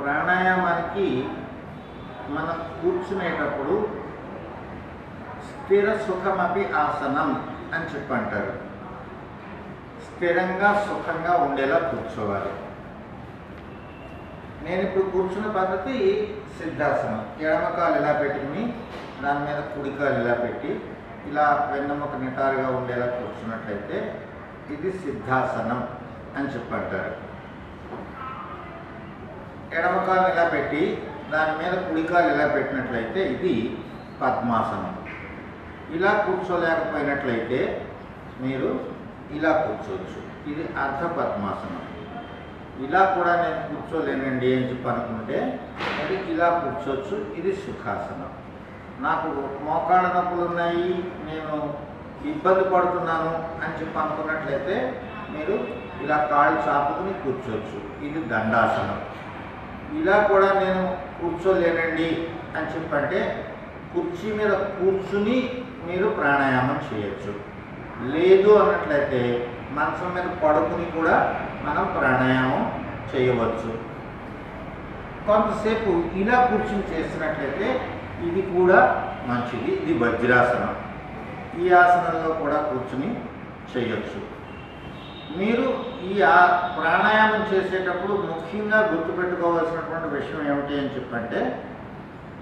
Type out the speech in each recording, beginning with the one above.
ప్రాణాయామానికి మనం కూర్చునేటప్పుడు స్థిర సుఖమపి ఆసనం అని చెప్పి అంటారు స్థిరంగా సుఖంగా ఉండేలా కూర్చోవాలి. నేను ఇప్పుడు కూర్చున్న పద్ధతి సిద్ధాసనం. ఎడమకాలు ఇలా పెట్టుకుని దాని మీద కుడికాలు ఇలా పెట్టి ఇలా వెన్నెముక నిటారుగా ఉండేలా కూర్చున్నట్లయితే ఇది సిద్ధాసనం అని చెప్పి అంటారు ఎడమకాలు ఇలా పెట్టి దాని మీద కుడికాలు ఇలా పెట్టినట్లయితే ఇది పద్మాసనం. ఇలా కూర్చోలేకపోయినట్లయితే మీరు ఇలా కూర్చోవచ్చు. ఇది అర్ధ పద్మాసనం. ఇలా కూడా నేను కూర్చోలేనండి అని చెప్పి అనుకుంటే అది ఇలా కూర్చోవచ్చు ఇది సుఖాసనం. నాకు మోకాళ్ళ నొప్పులు ఉన్నాయి నేను ఇబ్బంది పడుతున్నాను అని చెప్పి అనుకున్నట్లయితే మీరు ఇలా కాళ్ళు చాపుకుని కూర్చోవచ్చు. ఇది దండాసనం. ఇలా కూడా నేను కూర్చోలేనండి అని చెప్పంటే కుర్చీ మీద కూర్చుని మీరు ప్రాణాయామం చేయొచ్చు. లేదు అన్నట్లయితే మంచం మీద పడుకుని కూడా మనం ప్రాణాయామం చేయవచ్చు. కొంతసేపు ఇలా కూర్చుని చేసినట్లయితే ఇది కూడా మంచిది. ఇది వజ్రాసనం. ఈ ఆసనంలో కూడా కూర్చుని చేయొచ్చు. మీరు ఈ ప్రాణాయామం చేసేటప్పుడు ముఖ్యంగా గుర్తుపెట్టుకోవాల్సినటువంటి విషయం ఏమిటి అని చెప్పంటే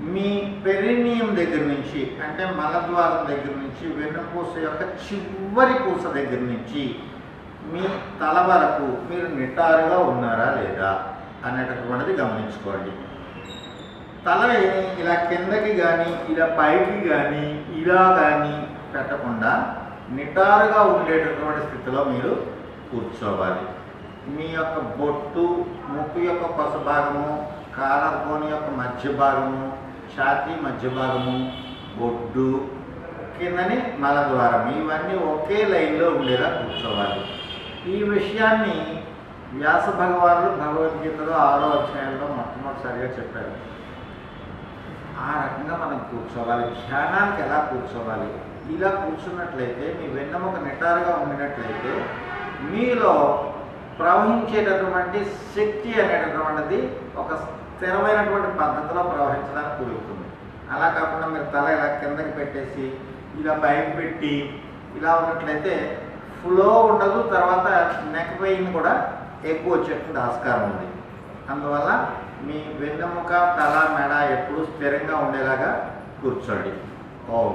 మీ పెరినియం దగ్గర నుంచి అంటే మలద్వారం దగ్గర నుంచి వెన్నుపూస యొక్క చివరి పూస దగ్గర నుంచి మీ తల వరకు మీరు నిటారుగా ఉన్నారా లేదా అనేటటువంటిది గమనించుకోండి. తల ఇలా కిందకి కానీ ఇలా పైకి కానీ ఇలా కానీ పెట్టకుండా నిటారుగా ఉండేటటువంటి స్థితిలో మీరు కూర్చోవాలి. మీ యొక్క బొట్టు ముక్కు యొక్క కొస భాగము కాలర్బోన్ యొక్క మధ్య భాగము ఛాతీ మధ్య భాగము బొడ్డు కిందని మలద్వారం. ఇవన్నీ ఒకే లైన్లో ఉండేలా కూర్చోవాలి. ఈ విషయాన్ని వ్యాస భగవానుడు భగవద్గీతలో ఆరో అధ్యాయంలో మొట్టమొదటిసారిగా చెప్పారు. ఆ రకంగా మనం కూర్చోవాలి. ధ్యానానికి ఎలా కూర్చోవాలి? ఇలా కూర్చున్నట్లయితే మీ వెన్నెముక నిటారుగా ఉండినట్లయితే మీలో ప్రవహించేటటువంటి శక్తి అనేటటువంటిది ఒక స్థిరమైనటువంటి పద్ధతిలో ప్రవహించడానికి కుదురుతుంది. అలా కాకుండా మీరు తల ఇలా కిందకి పెట్టేసి ఇలా పైకి పెట్టి ఇలా ఉన్నట్లయితే ఫ్లో ఉండదు తర్వాత నెక్ పెయిన్ కూడా ఎక్కువ వచ్చేటువంటి ఆస్కారం ఉంది. అందువల్ల మీ వెన్నెముక తల మెడ ఎప్పుడు స్థిరంగా ఉండేలాగా కూర్చోండి. ఓం.